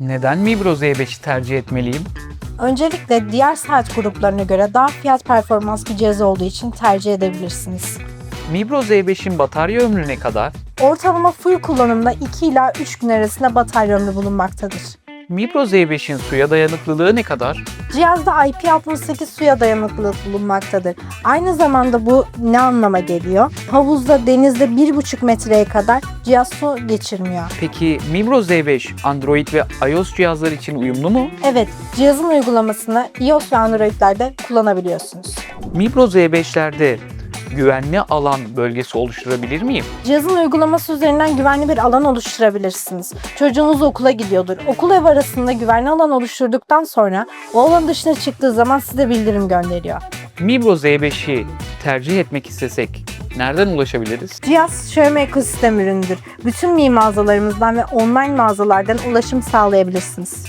Neden Mibro Z5'i tercih etmeliyim? Öncelikle diğer saat gruplarına göre daha fiyat performans bir cihaz olduğu için tercih edebilirsiniz. Mibro Z5'in batarya ömrü ne kadar? Ortalama full kullanımda 2 ila 3 gün arasında batarya ömrü bulunmaktadır. Mibro Z5'in suya dayanıklılığı ne kadar? Cihazda IP68 suya dayanıklılık bulunmaktadır. Aynı zamanda bu ne anlama geliyor? Havuzda, denizde 1,5 metreye kadar cihaz su geçirmiyor. Peki Mibro Z5 Android ve iOS cihazlar için uyumlu mu? Evet, cihazın uygulamasını iOS ve Android'lerde kullanabiliyorsunuz. Mibro Z5'lerde güvenli alan bölgesi oluşturabilir miyim? Cihazın uygulaması üzerinden güvenli bir alan oluşturabilirsiniz. Çocuğunuz okula gidiyordur. Okul ev arasında güvenli alan oluşturduktan sonra o alan dışına çıktığı zaman size bildirim gönderiyor. Mibro Z5'i tercih etmek istesek nereden ulaşabiliriz? Cihaz Xiaomi ekosistem ürünüdür. Bütün Mi mağazalarımızdan ve online mağazalardan ulaşım sağlayabilirsiniz.